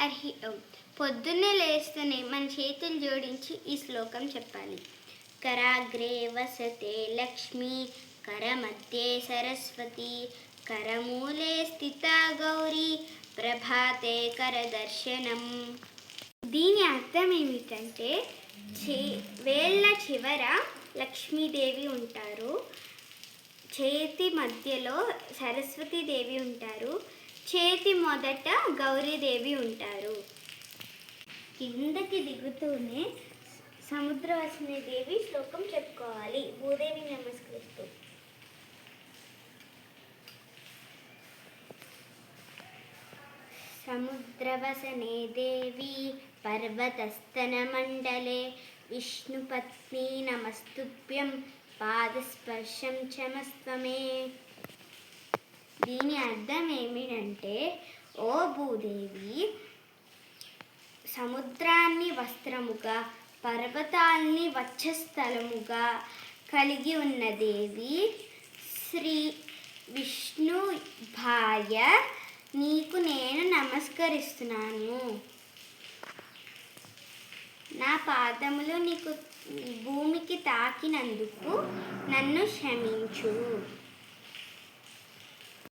హరి ఓం పొద్దున్నే లేస్తూనే మన చేతులు జోడించి ఈ శ్లోకం చెప్పాలి. కరాగ్రే వసతే లక్ష్మి కరమధ్యే సరస్వతి కరమూలే స్థిత గౌరీ ప్రభాతే కరదర్శనం. దీని అర్థం ఏమిటంటే చే వేళ్ళ చివర లక్ష్మీదేవి ఉంటారు. చేతి మధ్యలో సరస్వతీదేవి ఉంటారు. చేతి మొదట గౌరీదేవి ఉంటారు. కిందకి దిగుతూనే సముద్రవసని దేవి శ్లోకం చెప్పుకోవాలి. భూదేవి నమస్కరిస్తూ. సముద్రవసనే దేవి పర్వతస్తనమండలే విష్ణుపత్ని నమస్తుభ్యం పాదస్పర్శం చమస్తమే దీని అర్థం ఏమిటంటే ఓ భూదేవి సముద్రాన్ని వస్త్రముగా పర్వతాల్ని వక్షస్థలముగా కలిగి ఉన్న దేవి శ్రీ విష్ణు భార్య నీకు నేను నమస్కరిస్తున్నాను. నా పాదములు నీకు భూమికి తాకినందుకు నన్ను క్షమించు.